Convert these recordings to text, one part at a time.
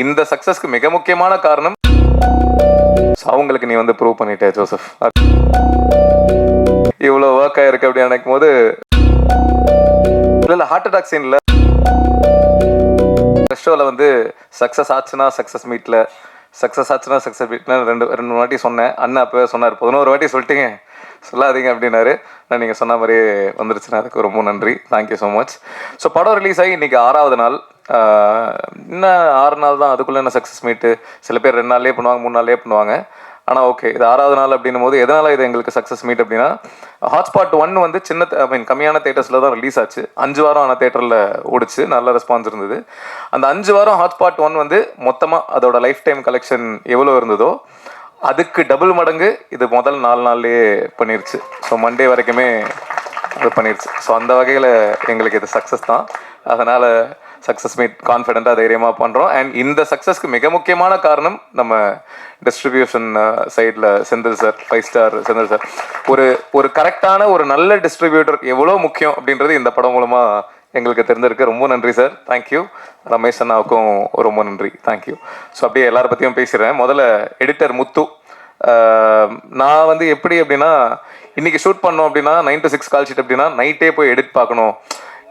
இந்த சக்சஸ்க்கு மிக முக்கியமான காரணம் அவங்களுக்கு நீ வந்து ப்ரூவ் பண்ணிட்ட ஜோசப். இவ்வளோ ஒர்க் ஆயிருக்கு அப்படி நினைக்கும் போது இல்லை இல்லை ஹார்ட் அட்டாக் சீனில் ஷோவில் வந்து சக்ஸஸ் ஆச்சுன்னா சக்ஸஸ் மீட்டில் சக்ஸஸ் ஆச்சுன்னா சக்ஸஸ் மீட்ல ரெண்டு ரெண்டு வாட்டி சொன்னேன். அண்ணன் அப்போவே சொன்னார் பதினோரு வாட்டி சொல்லிட்டீங்க. சொல்லாதீங்க அப்படின்னாரு. நான் நீங்கள் சொன்ன மாதிரியே வந்துருச்சுன்னா அதுக்கு ரொம்ப நன்றி. Thank you so much so படம் ரிலீஸ் ஆகி இன்றைக்கி ஆறாவது நாள். இன்னும் ஆறு நாள் தான் அதுக்குள்ளே என்ன சக்ஸஸ் மீட்டு சில பேர் ரெண்டு நாள்லேயே பண்ணுவாங்க மூணு நாள்லேயே பண்ணுவாங்க. ஆனால் ஓகே இது ஆறாவது நாள் அப்படின்னும் போது எதனால் இது எங்களுக்கு சக்ஸஸ் மீட் அப்படின்னா ஹாட்ஸ்பாட் ஒன் வந்து சின்ன ஐ மீன் கம்மியான தேட்டர்ஸில் தான் ரிலீஸ் ஆச்சு. அஞ்சு வாரம் ஆன தேட்டரில் ஓடிச்சு நல்ல ரெஸ்பான்ஸ் இருந்தது. அந்த அஞ்சு வாரம் ஹாட்ஸ்பாட் ஒன் வந்து மொத்தமாக அதோட லைஃப் டைம் கலெக்ஷன் எவ்வளோ இருந்ததோ அதுக்கு டபுள் மடங்கு இது முதல் நாலு நாள்லேயே பண்ணிருச்சு. ஸோ மண்டே வரைக்குமே இது பண்ணிருச்சு. ஸோ அந்த வகையில் எங்களுக்கு இது சக்ஸஸ் தான். அதனால் சக்ஸஸ் மீட் கான்ஃபிடென்ட்டாக தைரியமாக பண்ணுறோம் அண்ட் இந்த சக்ஸஸ்க்கு மிக முக்கியமான காரணம் நம்ம டிஸ்ட்ரிபியூஷன் சைடில் Senthil sir five star Senthil sir ஒரு ஒரு கரெக்டான ஒரு நல்ல டிஸ்ட்ரிபியூட்டர் எவ்வளோ முக்கியம் அப்படின்றது இந்த படம் மூலமாக எங்களுக்கு தெரிஞ்சிருக்கு. ரொம்ப நன்றி சார் தேங்க்யூ ரமேஷ் அண்ணாவுக்கும் ரொம்ப நன்றி. தேங்க்யூ ஸோ அப்படியே எல்லாரை பற்றியும் பேசிடுறேன். முதல்ல எடிட்டர் முத்து. நான் வந்து எப்படி அப்படின்னா இன்னைக்கு ஷூட் பண்ணோம் அப்படின்னா nine to six call sheet அப்படின்னா நைட்டே போய் எடிட் பார்க்கணும்.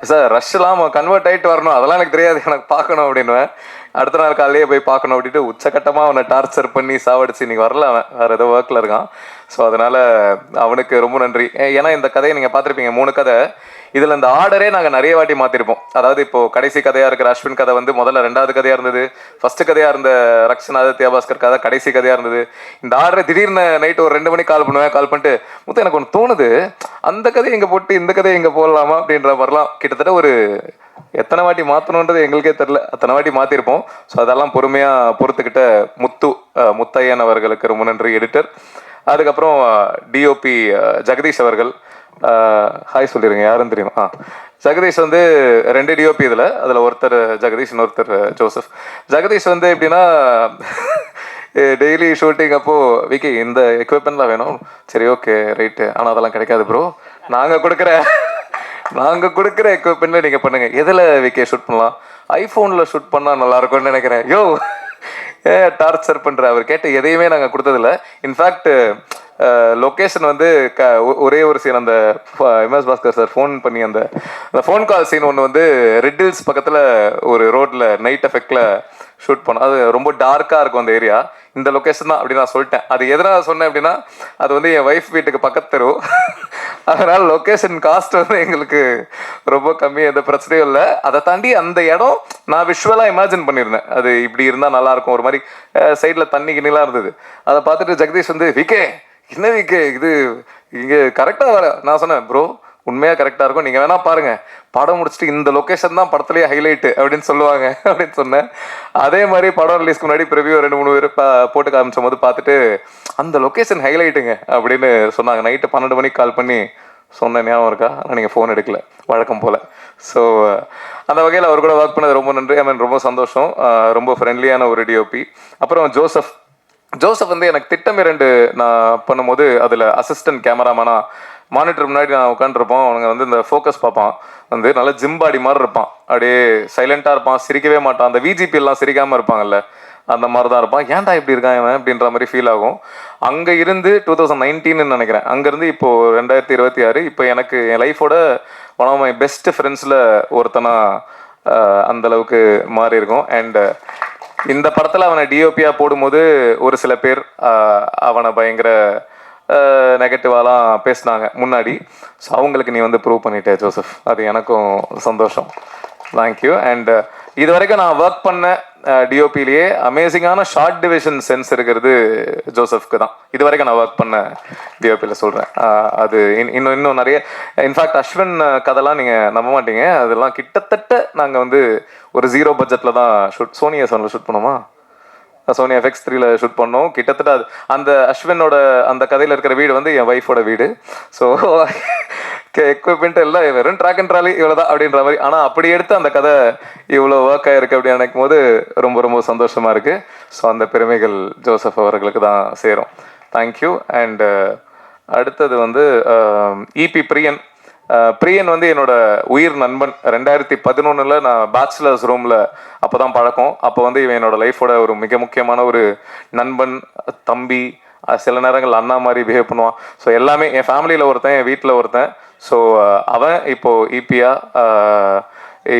சார் ரஷ்லாம் கன்வெர்ட் ஆகிட்டு வரணும். அதெல்லாம் எனக்கு தெரியாது. எனக்கு பார்க்கணும் அப்படின்னுவேன். அடுத்த நாள் காலையிலேயே போய் பார்க்கணும் அப்படின்ட்டு உச்சக்கட்டமாக அவனை டார்ச்சர் பண்ணி சாவடிச்சு இன்னைக்கு வரல அவன். வேறு ஏதோ ஒர்க்கில் இருக்கான். ஸோ அதனால் அவனுக்கு ரொம்ப நன்றி. ஏன்னா இந்த கதையை நீங்கள் பார்த்துருப்பீங்க மூணு கதை. இதில் இந்த ஆர்டரே நாங்கள் நிறைய வாட்டி மாற்றிருப்போம் அதாவது இப்போது கடைசி கதையாக இருக்கிற அஸ்வின் கதை வந்து முதல்ல ரெண்டாவது கதையாக இருந்தது. ஃபஸ்ட்டு கதையாக இருந்த ரக்ஷன் ஆதித்யா பாஸ்கர் கதை கடைசி கதையாக இருந்தது. இந்த ஆர்டரை திடீர்னு நைட்டு ஒரு ரெண்டு மணிக்கு கால் பண்ணுவேன் கால் பண்ணிட்டு முத்து எனக்கு ஒன்று தோணுது. அந்த கதையை இங்கே போட்டு இந்த கதையை இங்கே போடலாமா? அப்படின்ற மாதிரிலாம் கிட்டத்தட்ட ஒரு எத்தனை வாட்டி மாற்றணுன்றது எங்களுக்கே தெரில அத்தனை வாட்டி மாற்றிருப்போம் ஸோ அதெல்லாம் பொறுமையாக பொறுத்துக்கிட்ட முத்து முத்தையன் அவர்களுக்கு ரொம்ப நன்றி எடிட்டர். அதுக்கப்புறம் டிஓபி ஜெகதீஷ் அவர்கள் ஹாய் சொல்லிடுங்க யாருன்னு தெரியும்? ஆ ஜெகதீஷ் வந்து ரெண்டு டிஓபி இதில் அதில் ஒருத்தர் ஜெகதீஷ் இன்னொருத்தர் ஜோசப். ஜெகதீஷ் வந்து எப்படின்னா டெய்லி ஷூட்டிங் அப்போ விக்கி இந்த எக்யூப்மெண்ட்லாம் வேணும். சரி ஓகே ரைட்டு ஆனால் அதெல்லாம் கிடைக்காது ப்ரோ நாங்கள் கொடுக்குற நாங்கள் கொடுக்குற எக்யூப்மெண்ட்ல நீங்கள் பண்ணுங்க. எதில் விக்கி ஷூட் பண்ணலாம்? ஐஃபோனில் ஷூட் பண்ணால் நல்லா இருக்கும்னு நினைக்கிறேன். யோ டார்ச்சர் பண்ற. அவர் கேட்ட எதையுமே நாங்கள் கொடுத்ததில்ல. இன்ஃபேக்ட் லொக்கேஷன் வந்து க ஒ- ஒரே ஒரு சீன் அந்த எம்எஸ் பாஸ்கர் சார் ஃபோன் பண்ணி அந்த அந்த ஃபோன் கால் சீன் ஒன்று வந்து ரெட் ஹில்ஸ் பக்கத்தில் ஒரு ரோட்டில் நைட் எஃபெக்டில் ஷூட் பண்ணோம். அது ரொம்ப டார்க்காக இருக்கும் அந்த ஏரியா இந்த லொக்கேஷன் தான் அப்படி நான் சொல்லிட்டேன். அது எதனால் சொன்னேன் அப்படின்னா அது வந்து என் ஒய்ஃப் வீட்டுக்கு பக்கத்து தெரு. அதனால் லொக்கேஷன் காஸ்ட் வந்து எங்களுக்கு ரொம்ப கம்மி எந்த பிரச்சனையும் இல்லை. அதை தாண்டி அந்த இடம் நான் விஷுவலாக இமேஜின் பண்ணியிருந்தேன். அது இப்படி இருந்தால் நல்லா இருக்கும். ஒரு மாதிரி சைடில் தண்ணி கிண்ணிலாம் இருந்தது. அதை பார்த்துட்டு ஜெகதீஷ் வந்து விக்கே என்ன விக்கே? இது இங்கே கரெக்டாக வர. நான் சொன்னேன் ப்ரோ உண்மையாக கரெக்டாக இருக்கும். நீங்கள் வேணால் பாருங்கள் படம் முடிச்சுட்டு இந்த லொக்கேஷன் தான் படத்துலேயே ஹைலைட்டு அப்படின்னு சொல்லுவாங்க அப்படின்னு சொன்னேன். அதே மாதிரி படம் ரிலீஸ்க்கு முன்னாடி ப்ரிவியூ ரெண்டு மூணு பேர் போட்டு காமிச்சும் போது பார்த்துட்டு அந்த லொக்கேஷன் ஹைலைட்டுங்க அப்படின்னு சொன்னாங்க. நைட்டு பன்னெண்டு மணிக்கு கால் பண்ணி சொன்ன ஞாபகம் இருக்கா? ஆனால் நீங்கள் ஃபோன் எடுக்கல. வழக்கம் போல். ஸோ அந்த வகையில் அவர் கூட ஒர்க் பண்ணது ரொம்ப நன்றி. ஐ மீன் ரொம்ப சந்தோஷம். ரொம்ப ஃப்ரெண்ட்லியான ஒரு டிஓபி அப்புறம் ஜோசப். ஜோசப் வந்து எனக்கு திட்டம் இரண்டு நான் பண்ணும்போது அதில் அசிஸ்டன்ட் கேமராமேனாக மானிட்டர் முன்னாடி நான் உட்காந்துருப்போம் அவனுங்க வந்து இந்த ஃபோக்கஸ் பார்ப்பான். வந்து நல்ல ஜிம் பாடி மாதிரி இருப்பான். அப்படியே சைலண்டாக இருப்பான். சிரிக்கவே மாட்டான். அந்த விஜிபி எல்லாம் சிரிக்காமல் இருப்பாங்கல்ல அந்த மாதிரி தான் இருப்பான். ஏன்டா இப்படி இருக்கான் இவன்? அப்படின்ற மாதிரி ஃபீல் ஆகும். அங்கே இருந்து டூ தௌசண்ட் நைன்டீன்னு நினைக்கிறேன். அங்கேருந்து இப்போது ரெண்டாயிரத்தி இருபத்தி ஆறு இப்போ எனக்கு என் லைஃபோட ஒன் ஆஃப் மை பெஸ்ட் ஃப்ரெண்ட்ஸில் ஒருத்தனா அந்தளவுக்கு மாறி இருக்கும். அண்ட் இந்த படத்தில் அவனை டிஓபியாக போடும்போது ஒரு சில பேர் அவனை பயங்கர நெகட்டிவாலாம் பேசினாங்க முன்னாடி. ஸோ அவங்களுக்கு நீ வந்து ப்ரூவ் பண்ணிட்டே ஜோசப். அது எனக்கும் சந்தோஷம். தேங்க்யூ அண்ட் இது வரைக்கும் நான் ஒர்க் பண்ண டிஓபிலேயே அமேசிங்கான ஷார்ட் டிவிஷன் சென்ஸ் இருக்கிறது ஜோசப்க்கு தான். இது வரைக்கும் நான் ஒர்க் பண்ண டிஓபியில் சொல்கிறேன் அது இன்- இன்னும் இன்னும் நிறைய இன்ஃபேக்ட் அஸ்வின் கதைலாம் நீங்கள் நம்ப மாட்டீங்க. அதெல்லாம் கிட்டத்தட்ட நாங்கள் வந்து ஒரு ஜீரோ பட்ஜெட்டில் தான் ஷூட் சோனியா சோனில் ஷூட் பண்ணோமா சோனி எஃப்எக்ஸ் த்ரீல ஷூட் பண்ணோம். கிட்டத்தட்ட அது அந்த அஸ்வினோட அந்த கதையில் இருக்கிற வீடு வந்து என் ஒய்ஃபோட வீடு. ஸோ எக்யூப்மெண்ட் எல்லாம் வெறும் ட்ராக் அண்ட் ட்ராலி இவ்வளோதான் அப்படின்ற மாதிரி. ஆனால் அப்படி எடுத்து அந்த கதை இவ்வளோ ஒர்க் ஆயிருக்கு அப்படின்னு நினைக்கும் போது ரொம்ப ரொம்ப சந்தோஷமா இருக்கு. ஸோ அந்த பெருமைகள் ஜோசப் அவர்களுக்கு தான் சேரும். தேங்க்யூ அண்ட் அடுத்தது வந்து இபி பிரியன் பிரியன் வந்து என்னோட உயிர் நண்பன். ரெண்டாயிரத்தி பதினொன்றில் நான் பேச்சுலர்ஸ் ரூமில் அப்போ தான் பழக்கம். அப்போ வந்து இவன் என்னோட லைஃபோட ஒரு மிக முக்கியமான ஒரு நண்பன் தம்பி சில நேரங்கள் அண்ணா மாதிரி பிஹேவ் பண்ணுவான். ஸோ எல்லாமே என் ஃபேமிலியில் ஒருத்தன் என் வீட்டில் ஒருத்தன். ஸோ அவன் இப்போ ஈபியா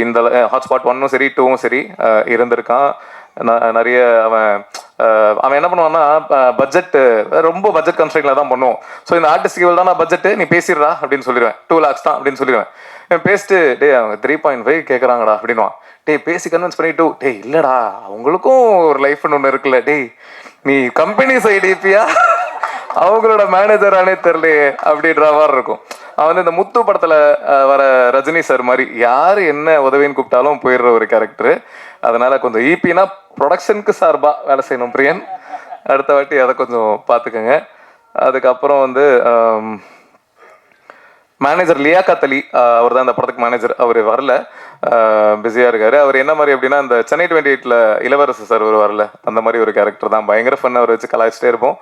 இந்த ஹாட்ஸ்பாட் ஒன்னும் சரி டூவும் சரி இருந்திருக்கான். நிறைய அவன் அவன் என்ன பண்ணுவான்னா பட்ஜெட் ரொம்ப பட்ஜெட் கன்ஸ்ட்ரெயின்ல தான் பண்ணுவோம் ஸோ இந்த ஆர்டிஸ்ட்க்கு இவ்வளோ தான் பட்ஜெட் நீ பேசிடுறா அப்படின்னு சொல்லிடுவேன். டூ லேக்ஸ் தான் அப்படின்னு சொல்லிடுவேன். பேசிட்டு டே அவங்க த்ரீ பாயிண்ட் ஃபைவ் கேட்குறாங்கடா அப்படின்வான் டே பேசி கன்வின்ஸ் பண்ணிட்டு டே இல்லடா அவங்களுக்கும் ஒரு லைஃப்னு ஒன்று இருக்குல்ல டேய் நீ கம்பெனி சைடு இப்பியா அவங்களோட மேனேஜரானே தெரியலையே அப்படின்ற மாதிரி இருக்கும். அவன் வந்து இந்த முத்து படத்தில் வர ரஜினி சார் மாதிரி யார் என்ன உதவின்னு கூப்பிட்டாலும் போயிடுற ஒரு கேரக்டரு அதனால கொஞ்சம் ஈபினா ப்ரொடக்ஷனுக்கு சார்பாக வேலை செய்யணும் பிரியன். அடுத்த வாட்டி அதை கொஞ்சம் பார்த்துக்கோங்க. அதுக்கப்புறம் வந்து மேனேஜர் லியாக்கத் அலி அவர் தான் இந்த படத்துக்கு மேனேஜர் அவர் வரல. பிஸியாக இருக்காரு. அவர் என்ன மாதிரி அப்படின்னா இந்த சென்னை டுவெண்ட்டி எயிட்டில் இளவரசு சார் ஒரு வரல. அந்த மாதிரி ஒரு கேரக்டர் தான். பயங்கர ஃபன் அவர் வச்சு கலாய்ச்சிட்டே இருப்போம்.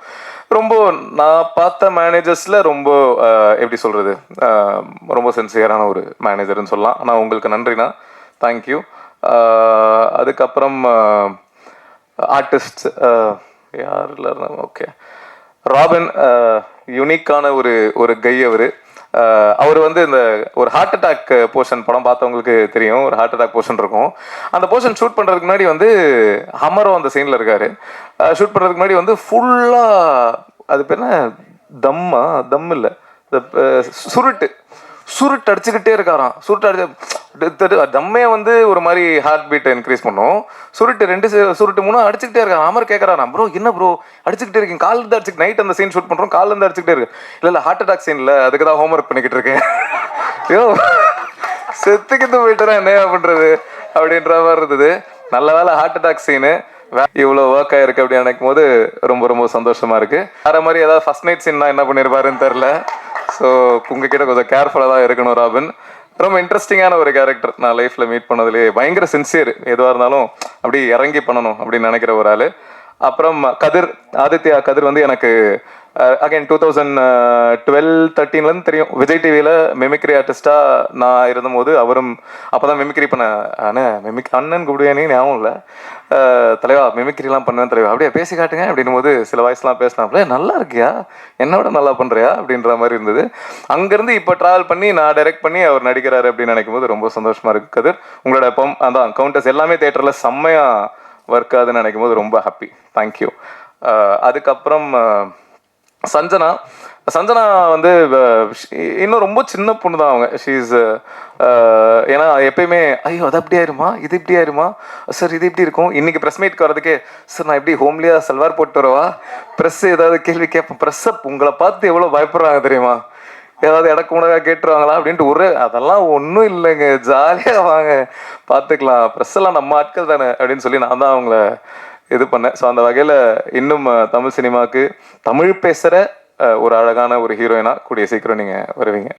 ரொம்ப நான் பார்த்த மேனேஜர்ஸில் ரொம்ப எப்படி சொல்கிறது ரொம்ப சின்சியரான ஒரு மேனேஜர்னு சொல்லலாம். ஆனால் உங்களுக்கு நன்றிண்ணா. தேங்க்யூ அதுக்கப்புறம் ஆர்டிஸ்ட் யாரில் ஓகே ராபின் யுனிக்கான ஒரு ஒரு கை அவர். அவர் வந்து இந்த ஒரு ஹார்ட் அட்டாக் போர்ஷன் படம் பார்த்தவங்களுக்கு தெரியும். ஒரு ஹார்ட் அட்டாக் போர்ஷன் இருக்கும். அந்த போர்ஷன் ஷூட் பண்ணுறதுக்கு முன்னாடி வந்து ஹமரோ அந்த சீனில் இருக்காரு. ஷூட் பண்ணுறதுக்கு முன்னாடி வந்து ஃபுல்லாக அது பேர் என்ன? தம்மா? தம் இல்லை. சுருட்டு. சுருட்டு அடிச்சுக்கிட்டே இருக்காராம். சுருட்டு அடிச்சு தம்மே வந்து ஒரு மாதிரி ஹார்ட் பீட்டை இன்க்ரீஸ் பண்ணும். சுருட்டு ரெண்டு சுருட்டு மூணு அடிச்சுக்கிட்டே இருக்கேன் அமர் கேட்கறான் ப்ரோ என்ன ப்ரோ? அடிச்சுக்கிட்டே இருக்கேன் காலில் இருந்து அடிச்சு நைட் அந்த சீன் ஷூட் பண்ணுறோம் காலில் இருந்து அடிச்சுக்கிட்டே இருக்கு. இல்லை இல்லை ஹார்ட் அட்டாக் சீன் இல்லை. அதுக்கு தான் ஹோம்ஒர்க் பண்ணிக்கிட்டு இருக்கேன். ஐயோ செத்துக்கிட்டு போயிட்டுறேன் என்ன பண்றது? அப்படின்ற மாதிரி இருந்தது. நல்ல வேலை ஹார்ட் அட்டாக் சீனு இவ்வளோ ஒர்க் ஆயிருக்கு அப்படி நினைக்கும் போது ரொம்ப ரொம்ப சந்தோஷமா இருக்கு. வேற மாதிரி ஏதாவது ஃபர்ஸ்ட் நைட் சீன்னா என்ன பண்ணிருப்பாருன்னு தெரில ஸோ உங்ககிட்ட கொஞ்சம் கேர்ஃபுல்லாக தான் இருக்கணும் ராபின். ரொம்ப இன்ட்ரெஸ்டிங்கான ஒரு கேரக்டர் நான் லைஃப்ல மீட் பண்ணதுலேயே பயங்கர சின்சியர் எதுவாக இருந்தாலும் அப்படி இறங்கி பண்ணணும் அப்படின்னு நினைக்கிற ஒரு ஆள். அப்புறம் கதிர் ஆதித்யா கதிர் வந்து எனக்கு அகைன் டூ தௌசண்ட் டுவெல் தேர்ட்டீன்லேருந்து தெரியும். விஜய் டிவியில் மெமிக்ரி ஆர்டிஸ்டாக நான் இருந்தபோது அவரும் அப்போ தான் மெமிக்ரி பண்ண அண்ணே மெமிக் அண்ணன் கூப்பிடுவேனே ஞாபகம் இல்லை. Uh, தலைவா மெமிக்ரிலாம் பண்ணுவேன் தலைவா. அப்படியே பேசி காட்டுங்க அப்படின்னும் போது சில வாய்ஸ்லாம் பேசினாப்புல நல்லா இருக்கியா? என்னை விட நல்லா பண்ணுறியா அப்படின்ற மாதிரி இருந்தது. அங்கேருந்து இப்போ ட்ராவல் பண்ணி நான் டைரக்ட் பண்ணி அவர் நடிக்கிறாரு அப்படின்னு நினைக்கும் போது ரொம்ப சந்தோஷமாக இருக்கு கதிர். உங்களோட பம் அதான் கவுண்டர்ஸ் எல்லாமே தேட்டரில் செம்மையாக ஒர்க் ஆகுதுன்னு நினைக்கும் போது ரொம்ப ஹாப்பி தேங்க்யூ uh, அதுக்கப்புறம் uh, சஞ்சனா. சஞ்சனா வந்து இன்னும் ரொம்ப சின்ன பொண்ணு தான் அவங்க ஷீஸ் ஏன்னா எப்பயுமே ஐயோ அது அப்படி ஆயிருமா இது இப்படி ஆயிருமா சார் இது இப்படி இருக்கும்? இன்னைக்கு ப்ரெஸ் மீட்க்கு வரதுக்கே சார் நான் எப்படி ஹோம்லியா சல்வார் போட்டு வரவா? ப்ரெஸ் ஏதாவது கேள்வி கேட்பேன் ப்ரெஸ்ஸை உங்களை பார்த்து எவ்வளோ பயப்படுறாங்க தெரியுமா? ஏதாவது இடக்கு முடக்கா கேட்டுருவாங்களா? அப்படின்ட்டு ஒரு அதெல்லாம் ஒன்றும் இல்லைங்க. ஜாலியாக வாங்க. பார்த்துக்கலாம். ப்ரெஸ் எல்லாம் நம்ம ஆட்கள் தானே. அப்படின்னு சொல்லி நான் தான் அவங்கள இது பண்ணேன். ஸோ அந்த வகையில் இன்னும் தமிழ் சினிமாவுக்கு தமிழ் பேசுகிற ஒரு அழகான ஒரு ஹீரோயினாக கூடிய சீக்கிரம் நீங்கள் வருவீங்க.